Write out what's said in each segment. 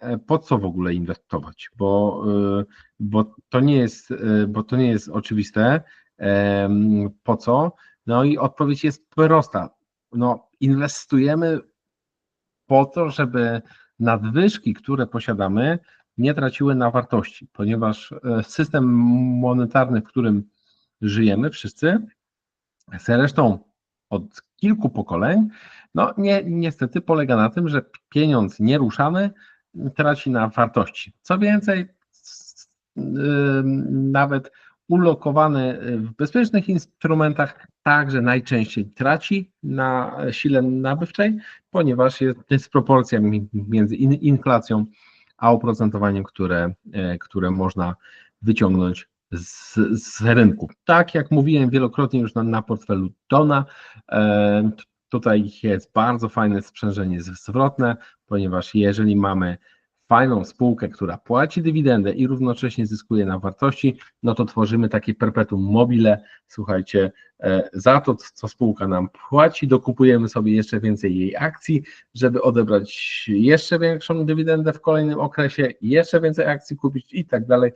E, po co w ogóle inwestować, bo, e, bo, to, nie jest, e, bo to nie jest oczywiste, po co, no i odpowiedź jest prosta, no inwestujemy po to, żeby nadwyżki, które posiadamy, nie traciły na wartości, ponieważ system monetarny, w którym żyjemy wszyscy, zresztą od kilku pokoleń, no nie, niestety polega na tym, że pieniądz nieruszany traci na wartości. Co więcej, nawet ulokowany w bezpiecznych instrumentach także najczęściej traci na sile nabywczej, ponieważ jest dysproporcja między inflacją a oprocentowaniem, które, e, które można wyciągnąć z, z rynku. Tak jak mówiłem wielokrotnie już na, na portfelu Dona, e, tutaj jest bardzo fajne sprzężenie zwrotne, ponieważ jeżeli mamy fajną spółkę, która płaci dywidendę i równocześnie zyskuje na wartości, no to tworzymy takie perpetuum mobile. Słuchajcie, za to, co spółka nam płaci, dokupujemy sobie jeszcze więcej jej akcji, żeby odebrać jeszcze większą dywidendę w kolejnym okresie, jeszcze więcej akcji kupić i tak dalej.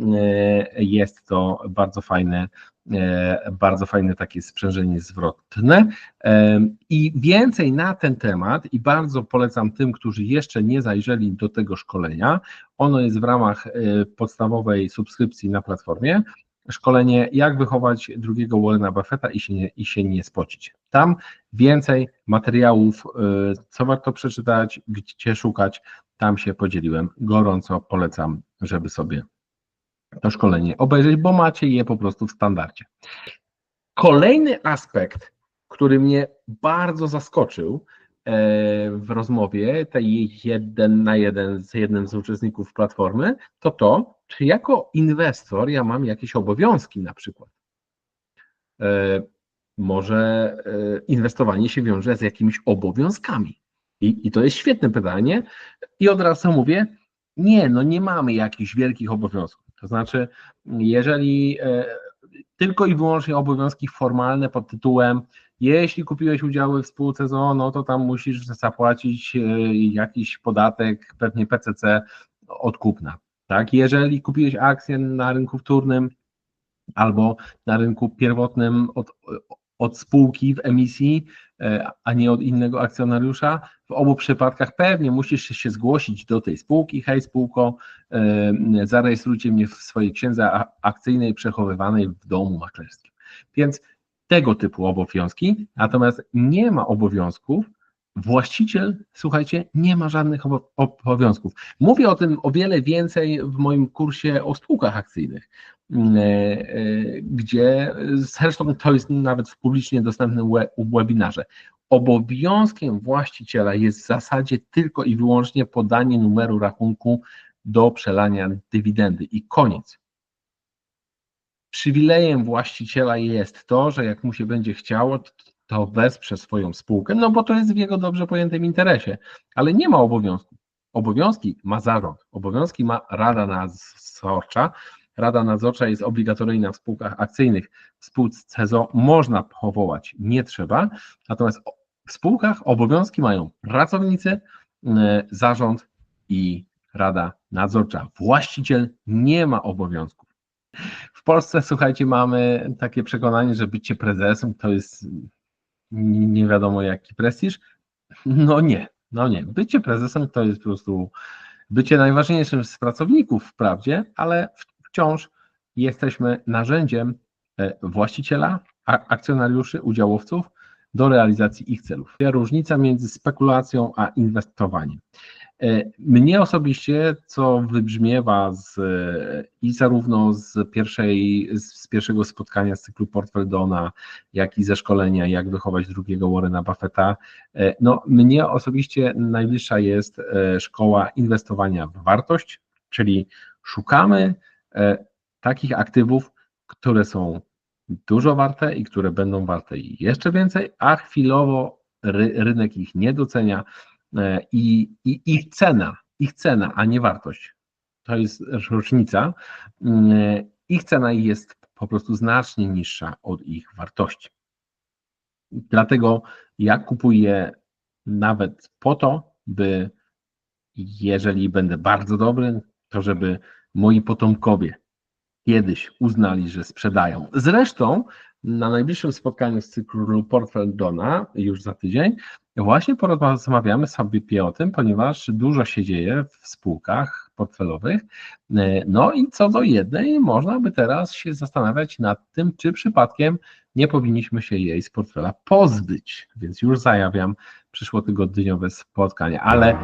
E, jest to bardzo fajne E, bardzo fajne takie sprzężenie zwrotne. E, I więcej na ten temat, i bardzo polecam tym, którzy jeszcze nie zajrzeli do tego szkolenia. Ono jest w ramach e, podstawowej subskrypcji na platformie. Szkolenie, jak wychować drugiego Warrena Buffetta i się, nie, i się nie spocić. Tam więcej materiałów, co warto przeczytać, gdzie szukać, tam się podzieliłem. Gorąco polecam, żeby sobie to szkolenie obejrzeć, bo macie je po prostu w standardzie. Kolejny aspekt, który mnie bardzo zaskoczył w rozmowie tej jeden na jeden z jednym z uczestników platformy, to to, czy jako inwestor ja mam jakieś obowiązki na przykład. E, może e, inwestowanie się wiąże z jakimiś obowiązkami. I, I to jest świetne pytanie. I od razu mówię, nie, no nie mamy jakichś wielkich obowiązków. To znaczy, jeżeli e, tylko i wyłącznie obowiązki formalne pod tytułem jeśli kupiłeś udziały w spółce ZOO, no to tam musisz zapłacić e, jakiś podatek, pewnie PCC od kupna. Tak? Jeżeli kupiłeś akcję na rynku wtórnym albo na rynku pierwotnym od, od spółki w emisji, e, a nie od innego akcjonariusza. W obu przypadkach pewnie musisz się zgłosić do tej spółki. Hej, spółko, e, zarejestrujcie mnie w swojej księdze akcyjnej przechowywanej w domu maklerskim. Więc tego typu obowiązki, natomiast nie ma obowiązków, właściciel, słuchajcie, nie ma żadnych obowiązków. Mówię o tym o wiele więcej w moim kursie o spółkach akcyjnych. E, e, gdzie zresztą to jest nawet w publicznie dostępnym webinarze. Obowiązkiem właściciela jest w zasadzie tylko i wyłącznie podanie numeru rachunku do przelania dywidendy i koniec. Przywilejem właściciela jest to, że jak mu się będzie chciało, to wesprze swoją spółkę, no bo to jest w jego dobrze pojętym interesie, ale nie ma obowiązków. Obowiązki ma zarząd, obowiązki ma rada nadzorcza, Rada Nadzorcza jest obligatoryjna w spółkach akcyjnych. W spółce można powołać, nie trzeba. Natomiast w spółkach obowiązki mają pracownicy, e, zarząd i Rada Nadzorcza. Właściciel nie ma obowiązków. Polsce, słuchajcie, mamy takie przekonanie, że bycie prezesem to jest nie wiadomo jaki prestiż. No nie, no nie. Bycie prezesem to jest po prostu bycie najważniejszym z pracowników wprawdzie, ale wciąż jesteśmy narzędziem e, właściciela, akcjonariuszy, udziałowców do realizacji ich celów. Różnica między spekulacją a inwestowaniem. E, mnie osobiście, co wybrzmiewa z, i zarówno z, pierwszej, z pierwszego spotkania z cyklu Portfel Dona, jak i ze szkolenia, jak wychować drugiego Warrena Buffetta, e, no mnie osobiście najbliższa jest szkoła inwestowania w wartość, czyli szukamy E, takich aktywów, które są dużo warte i które będą warte jeszcze więcej, a chwilowo ry, rynek ich nie docenia e, i, i ich cena, ich cena, a nie wartość. To jest różnica. E, ich cena jest po prostu znacznie niższa od ich wartości. Dlatego ja kupuję nawet po to, by jeżeli będę bardzo dobry, to żeby moi potomkowie kiedyś uznali, że sprzedają. Zresztą na najbliższym spotkaniu z cyklu Portfel Dona, już za tydzień, właśnie porozmawiamy sobie o tym, ponieważ dużo się dzieje w spółkach portfelowych. No i co do jednej, można by teraz się zastanawiać nad tym, czy przypadkiem nie powinniśmy się jej z portfela pozbyć. Więc już zajawiam przyszłotygodniowe spotkanie, ale